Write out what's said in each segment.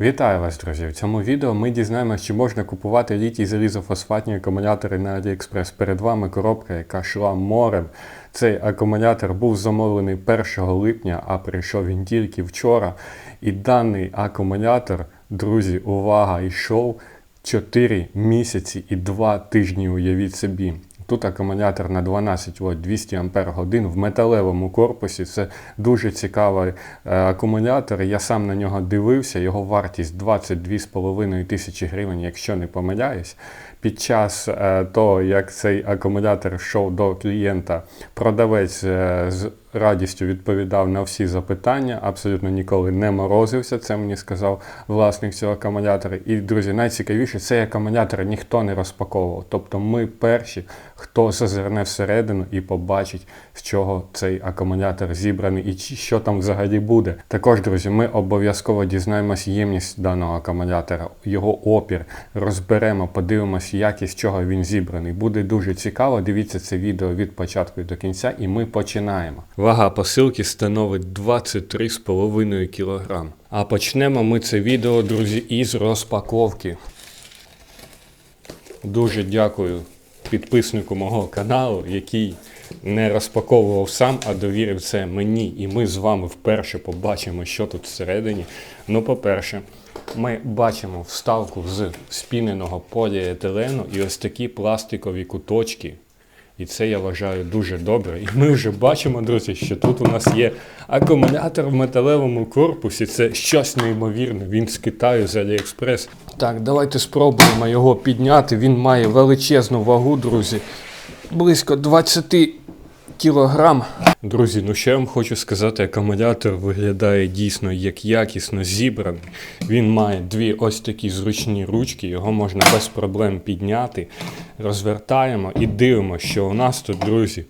Вітаю вас, друзі! В цьому відео ми дізнаємося, чи можна купувати літій залізофосфатні акумулятори на AliExpress. Перед вами коробка, яка йшла морем. Цей акумулятор був замовлений 1 липня, а прийшов він тільки вчора. І даний акумулятор, друзі, увага, йшов 4 місяці і 2 тижні, уявіть собі. Тут акумулятор на 12 Вт 200 Ампер годин в металевому корпусі. Це дуже цікавий е, акумулятор. Я сам на нього дивився. Його вартість 22,5 тисячі гривень, якщо не помиляюсь. Під час е, того, як цей акумулятор йшов до клієнта, продавець е, з радістю відповідав на всі запитання, абсолютно ніколи не морозився. Це мені сказав власник цього акумулятора. І, друзі, найцікавіше, цей акумулятор ніхто не розпаковував. Тобто ми перші, хто зазирне всередину і побачить, з чого цей акумулятор зібраний і що там взагалі буде. Також, друзі, ми обов'язково дізнаємось ємність даного акумулятора, його опір, розберемо, подивимось, якість чого він зібраний. Буде дуже цікаво. Дивіться це відео від початку до кінця, і ми починаємо. Вага посилки становить 23,5 кг. А почнемо ми це відео, друзі, із розпаковки. Дуже дякую підписнику мого каналу, який не розпаковував сам, а довірив це мені. І ми з вами вперше побачимо, що тут всередині. Ну, по-перше, ми бачимо вставку з спіненого поліетилену і ось такі пластикові куточки. І це я вважаю дуже добре. І ми вже бачимо, друзі, що тут у нас є акумулятор в металевому корпусі. Це щось неймовірне. Він з Китаю з Аліекспрес. Так, давайте спробуємо його підняти. Він має величезну вагу, друзі. Близько 20 кілограм. Друзі, ну що я вам хочу сказати, акумулятор виглядає дійсно як якісно зібраний. Він має дві ось такі зручні ручки, його можна без проблем підняти. Розвертаємо і дивимося, що у нас тут, друзі,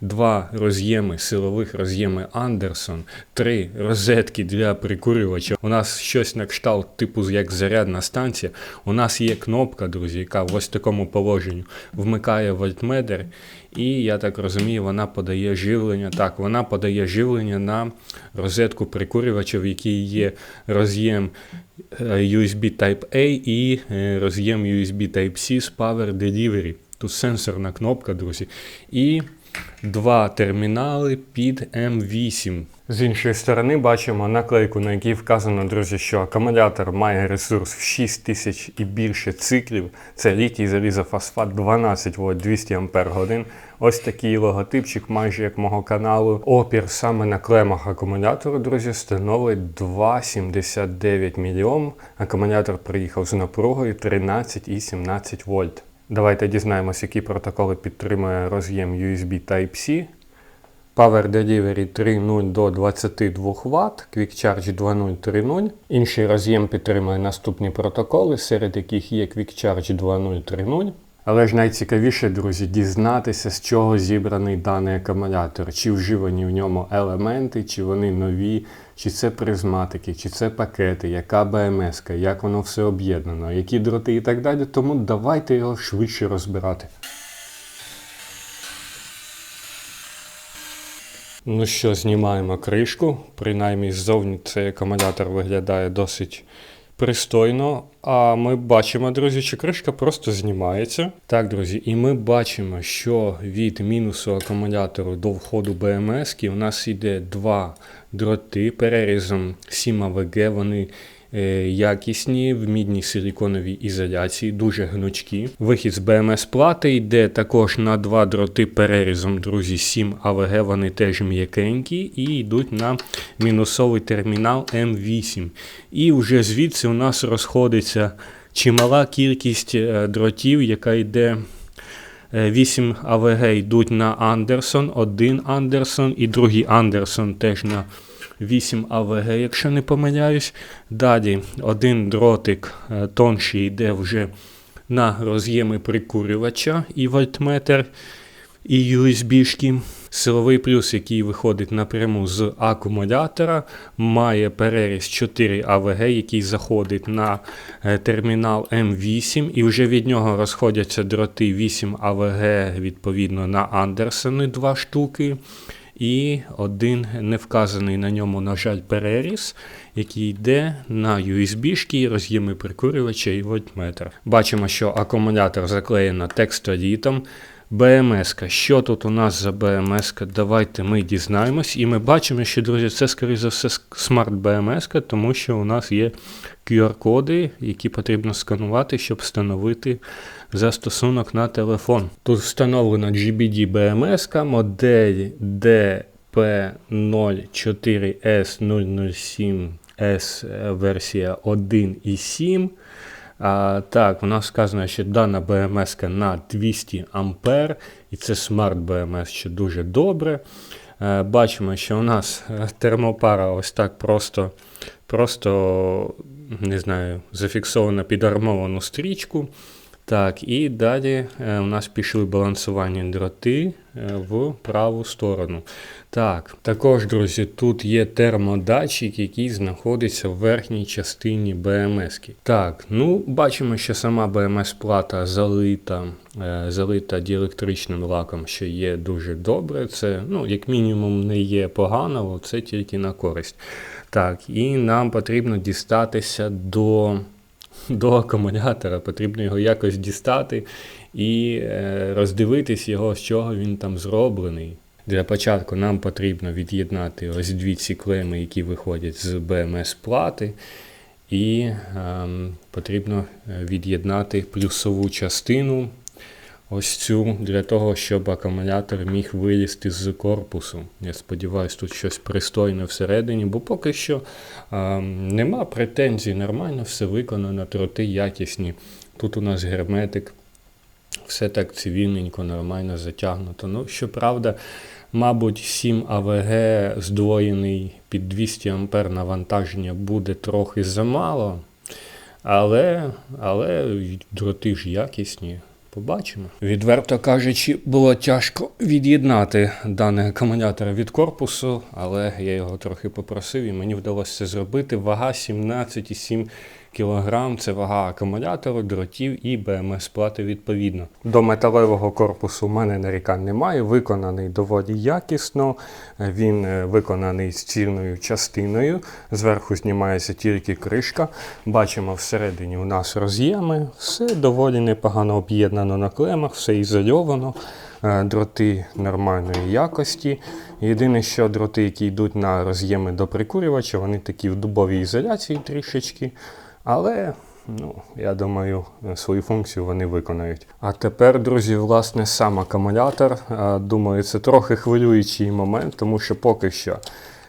два роз'єми, силових роз'єми Андерсон, три розетки для прикурювача. У нас щось на кшталт, типу як зарядна станція. У нас є кнопка, друзі, яка в ось такому положенні вмикає вольтметр. І я так розумію, вона подає живлення. Так, вона подає живлення на розетку прикурювача, в якій є роз'єм е, USB Type-A і е, роз'єм USB Type-C з Power Delivery. Тут сенсорна кнопка, друзі. І два термінали під M8. З іншої сторони бачимо наклейку, на якій вказано, друзі, що акумулятор має ресурс в 6000 і більше циклів. Це літій залізофосфат 12 Вт 200 Ампер годин. Ось такий логотипчик, майже як мого каналу. Опір саме на клемах акумулятору, друзі, становить 2,79 мільйом. Акумулятор приїхав з напругою 13,17 вольт. Давайте дізнаємось, які протоколи підтримує роз'єм USB Type-C. Power Delivery 3.0 до 22 Вт, Quick Charge 2.0 3.0. Інший роз'єм підтримує наступні протоколи, серед яких є Quick Charge 2.0 3.0. Але ж найцікавіше, друзі, дізнатися, з чого зібраний даний акумулятор, чи вживані в ньому елементи, чи вони нові, чи це призматики, чи це пакети, яка БМС, як воно все об'єднано, які дроти і так далі. Тому давайте його швидше розбирати. Ну що, знімаємо кришку. Принаймні ззовні цей акумулятор виглядає досить пристойно. А ми бачимо, друзі, що кришка просто знімається. Так, друзі, і ми бачимо, що від мінусу акумулятору до входу БМС у нас йде два дроти перерізом 7 АВГ. Вони якісні в мідній силіконовій ізоляції, дуже гнучкі. Вихід з БМС плати йде також на два дроти перерізом, друзі, 7 АВГ, вони теж м'якенькі і йдуть на мінусовий термінал М8. І вже звідси у нас розходиться чимала кількість е, дротів, яка йде. 8 АВГ йдуть на Андерсон, один Андерсон і другий Андерсон теж на 8 АВГ, якщо не помиляюсь. Далі один дротик е, тонший йде вже на роз'єми прикурювача і вольтметр, і USB-шки. Силовий плюс, який виходить напряму з акумулятора, має переріз 4 АВГ, який заходить на е, термінал М8, і вже від нього розходяться дроти 8 АВГ відповідно на Андерсони 2 штуки. І один невказаний на ньому, на жаль, переріз, який йде на USB-шки, роз'єми прикурювача і вольтметр. Бачимо, що акумулятор заклеєно текстолітом. БМС. -ка. Що тут у нас за БМС? -ка? Давайте ми дізнаємось. І ми бачимо, що, друзі, це, скоріше за все, смарт БМС, тому що у нас є QR-коди, які потрібно сканувати, щоб встановити застосунок на телефон. Тут встановлено GBD BMS, модель DP04S007S версія 1.7. А, Так, у нас сказано, що дана БМС на 200 А, і це смарт БМС, що дуже добре. А, Бачимо, що у нас е, термопара ось так просто, просто не знаю, зафіксована під армовану стрічку. Так, і далі е, у нас пішли балансування дроти е, в праву сторону. Так, також, друзі, тут є термодатчик, який знаходиться в верхній частині БМС. -ки. Так, ну бачимо, що сама БМС-плата залита, е, залита діелектричним лаком, що є дуже добре. Це, ну, як мінімум, не є погано, це тільки на користь. Так, і нам потрібно дістатися до до акумулятора, потрібно його якось дістати і е, роздивитись його, з чого він там зроблений. Для початку нам потрібно від'єднати ось дві ці клеми, які виходять з БМС-плати. І ем, потрібно від'єднати плюсову частину ось цю для того, щоб акумулятор міг вилізти з корпусу. Я сподіваюся, тут щось пристойне всередині, бо поки що а, нема претензій, нормально все виконано, троти якісні. Тут у нас герметик, все так цивільненько, нормально затягнуто. Ну, щоправда, мабуть, 7 АВГ здвоєний під 200 А навантаження буде трохи замало. Але, але дроти ж якісні. Побачимо. Відверто кажучи, було тяжко від'єднати даний акумулятор від корпусу, але я його трохи попросив і мені вдалося це зробити. Вага 17,7 кг це вага акумулятору, дротів і БМС плати відповідно. До металевого корпусу у мене нарікань немає. Виконаний доволі якісно. Він е, виконаний з цільною частиною. Зверху знімається тільки кришка. Бачимо, всередині у нас роз'єми. Все доволі непогано об'єднано на клемах, все ізольовано. Е, дроти нормальної якості. Єдине, що дроти, які йдуть на роз'єми до прикурювача, вони такі в дубовій ізоляції трішечки. Але, ну, я думаю, свою функцію вони виконають. А тепер, друзі, власне, сам акумулятор. Думаю, це трохи хвилюючий момент, тому що поки що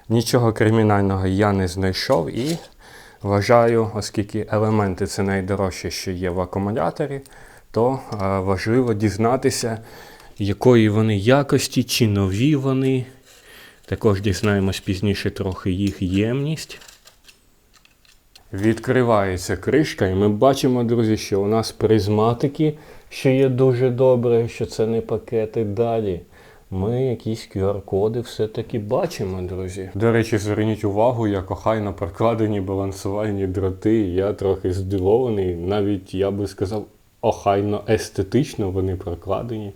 нічого кримінального я не знайшов і вважаю, оскільки елементи це найдорожче, що є в акумуляторі, то важливо дізнатися, якої вони якості, чи нові вони. Також дізнаємось пізніше трохи їх ємність. Відкривається кришка, і ми бачимо, друзі, що у нас призматики, що є дуже добре, що це не пакети далі. Ми якісь QR-коди все-таки бачимо, друзі. До речі, зверніть увагу, як охайно прокладені балансувальні дроти. Я трохи здивований, навіть я би сказав, охайно естетично вони прокладені.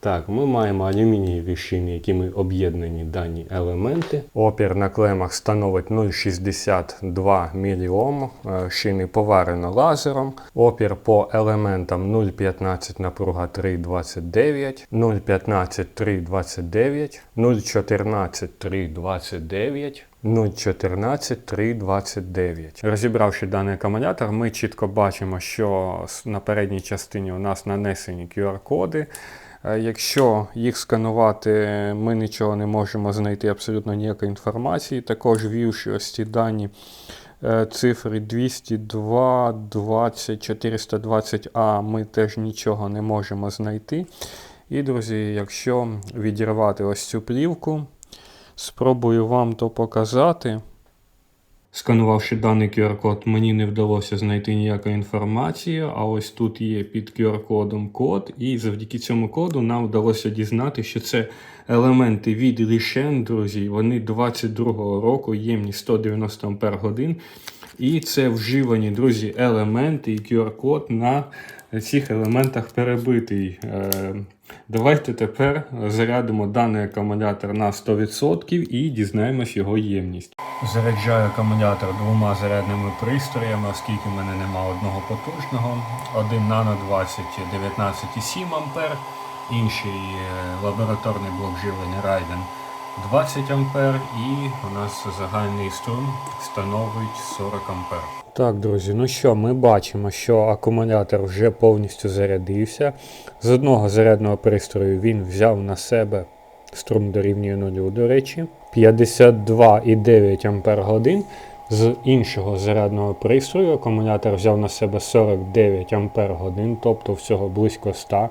Так, ми маємо алюмінієві шини, якими об'єднані дані елементи. Опір на клемах становить 0,62 мОм, е, шини поварено лазером. Опір по елементам 0,15 напруга 3,29, 0,15 3,29, 0,14 3,29. 0,14 3,29. Розібравши даний акумулятор, ми чітко бачимо, що на передній частині у нас нанесені QR-коди. Е, якщо їх сканувати, ми нічого не можемо знайти абсолютно ніякої інформації. Також ввівши ось ці дані е, цифри 202, 20, 420А, ми теж нічого не можемо знайти. І, друзі, якщо відірвати ось цю плівку, спробую вам то показати. Сканувавши даний QR-код, мені не вдалося знайти ніякої інформації, а ось тут є під QR-кодом код, і завдяки цьому коду нам вдалося дізнати, що це елементи від Лішен, друзі. Вони 22-го року, ємні 190 Ампер годин. І це вживані, друзі, елементи і QR-код на цих елементах перебитий. Давайте тепер зарядимо даний акумулятор на 100% і дізнаємось його ємність. Заряджаю акумулятор двома зарядними пристроями, оскільки в мене немає одного потужного. Один нано 20 19,7 А, інший е, лабораторний блок живлення Raiden 20 А і у нас загальний струм становить 40 А. Так, друзі, ну що, ми бачимо, що акумулятор вже повністю зарядився. З одного зарядного пристрою він взяв на себе струм дорівнює нулю, до речі, 52,9 Ампер годин. З іншого зарядного пристрою акумулятор взяв на себе 49 Ампер годин, тобто всього близько 100.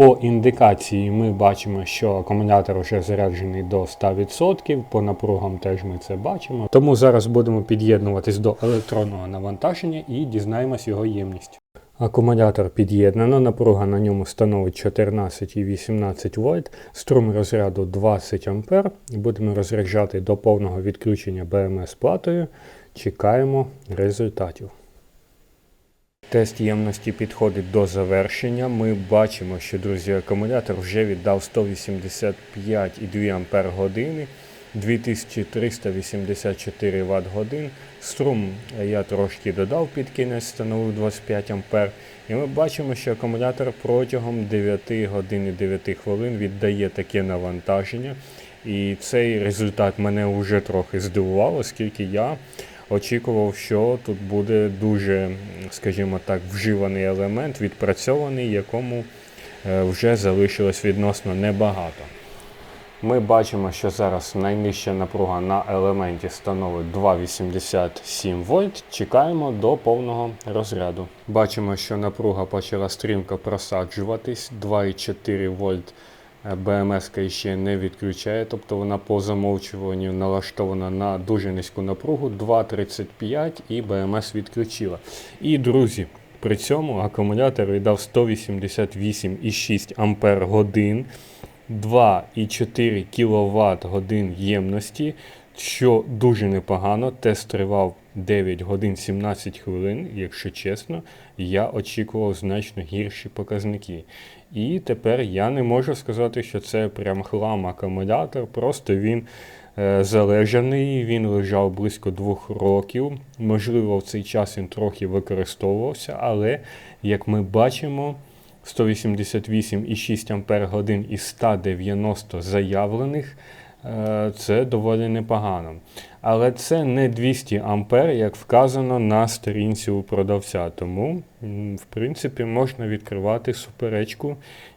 По індикації ми бачимо, що акумулятор вже заряджений до 100%, по напругам теж ми це бачимо. Тому зараз будемо під'єднуватись до електронного навантаження і дізнаємось його ємність. Акумулятор під'єднано, напруга на ньому становить 14,18 вольт, струм розряду 20 А. Будемо розряджати до повного відключення БМС платою. Чекаємо результатів. Тест ємності підходить до завершення. Ми бачимо, що, друзі, акумулятор вже віддав 185,2 Ампер години, 2384 Вт годин. Струм я трошки додав під кінець, становив 25 Ампер. І ми бачимо, що акумулятор протягом 9 годин і 9 хвилин віддає таке навантаження. І цей результат мене вже трохи здивував, оскільки я очікував, що тут буде дуже, скажімо так, вживаний елемент, відпрацьований, якому е, вже залишилось відносно небагато. Ми бачимо, що зараз найнижча напруга на елементі становить 2,87 вольт. Чекаємо до повного розряду. Бачимо, що напруга почала стрімко просаджуватись 2,4 вольт. БМС ще не відключає, тобто вона по замовчуванню налаштована на дуже низьку напругу 2,35 і БМС відключила. І, друзі, при цьому акумулятор віддав 188,6 Ампер годин. 2,4 кВт годин ємності, що дуже непогано. Тест тривав 9 годин 17 хвилин, якщо чесно, я очікував значно гірші показники. І тепер я не можу сказати, що це прям хлам акумулятор, просто він е, залежаний, він лежав близько двох років. Можливо, в цей час він трохи використовувався, але як ми бачимо. 188,6 Ампер годин із 190 заявлених. Е, це доволі непогано. Але це не 200 Ампер, як вказано на сторінці у продавця. Тому, в принципі, можна відкривати суперечку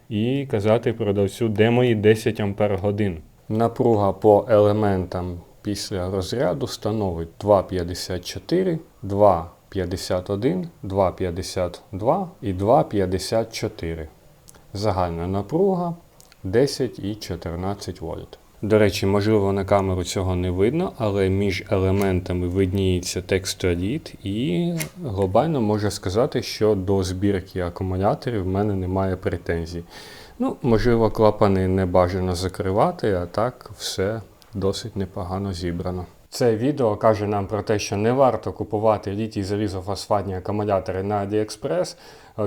і казати продавцю, де мої 10 Ампер годин. Напруга по елементам після розряду становить 2,54, 2. 51, 2,52 і 2,54. Загальна напруга 10 і 14 вольт. До речі, можливо, на камеру цього не видно, але між елементами видніється текстоліт, і глобально можу сказати, що до збірки акумуляторів в мене немає претензій. Ну, Можливо, клапани не бажано закривати, а так все досить непогано зібрано. Це відео каже нам про те, що не варто купувати літій залізофосфатні акумулятори на AliExpress.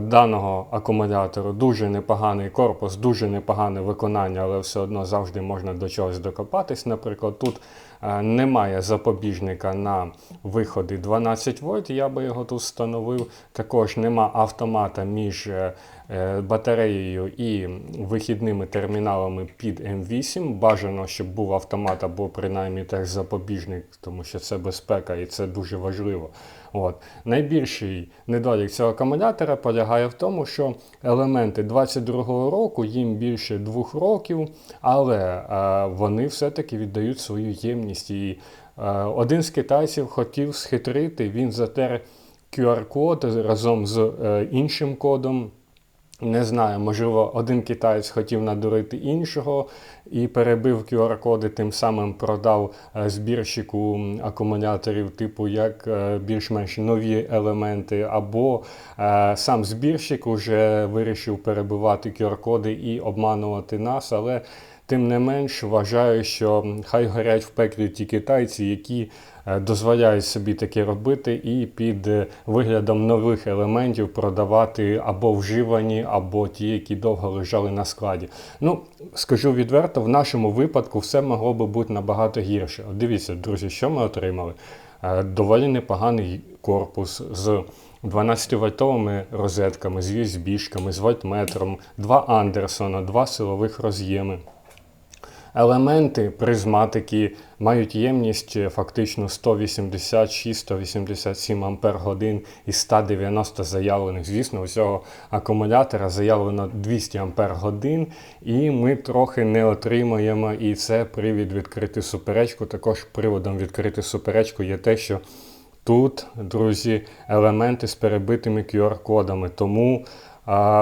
Даного акумулятору дуже непоганий корпус, дуже непогане виконання, але все одно завжди можна до чогось докопатись. Наприклад, тут немає запобіжника на виходи 12 вольт, я би його тут встановив. Також нема автомата між е, е, батареєю і вихідними терміналами під М8. Бажано, щоб був автомат або принаймні теж запобіжник, тому що це безпека і це дуже важливо. От. Найбільший недолік цього акумулятора полягає в тому, що елементи 22-го року їм більше двох років, але е, вони все-таки віддають свою ємність. І е, один з китайців хотів схитрити, він затер QR-код разом з е, іншим кодом. Не знаю, можливо, один китаєць хотів надурити іншого і перебив QR-коди, тим самим продав е, збірщику акумуляторів, типу як е, більш-менш нові елементи, або е, сам збірщик вже вирішив перебивати QR-коди і обманувати нас. Але Тим не менш, вважаю, що хай горять в пеклі ті китайці, які е, дозволяють собі таке робити і під е, виглядом нових елементів продавати або вживані, або ті, які довго лежали на складі. Ну, скажу відверто, в нашому випадку все могло би бути набагато гірше. Дивіться, друзі, що ми отримали? Е, Доволі непоганий корпус з 12-вольтовими розетками, з USB-шками, з вольтметром, два Андерсона, два силових роз'єми. Елементи призматики мають ємність е, фактично 186-187 ампер із 190 заявлених. Звісно, у цього акумулятора заявлено 200 ампер і ми трохи не отримаємо. І це привід відкрити суперечку. Також приводом відкрити суперечку є те, що тут, друзі, елементи з перебитими QR-кодами. Тому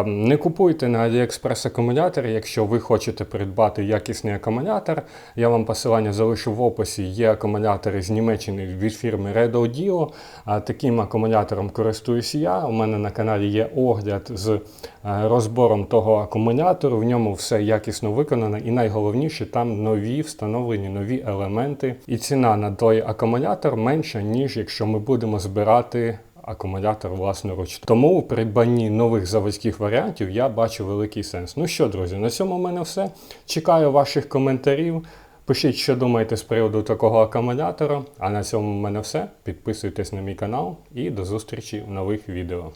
Не купуйте на AliExpress акумулятор, якщо ви хочете придбати якісний акумулятор. Я вам посилання залишу в описі. Є акумулятори з Німеччини від фірми Redo А Таким акумулятором користуюсь я. У мене на каналі є огляд з е, розбором того акумулятору. В ньому все якісно виконано, і найголовніше там нові встановлені нові елементи. І ціна на той акумулятор менша, ніж якщо ми будемо збирати акумулятор власноруч. Тому у придбанні нових заводських варіантів я бачу великий сенс. Ну що, друзі, на цьому в мене все. Чекаю ваших коментарів. Пишіть, що думаєте з приводу такого акумулятора. А на цьому в мене все. Підписуйтесь на мій канал і до зустрічі в нових відео.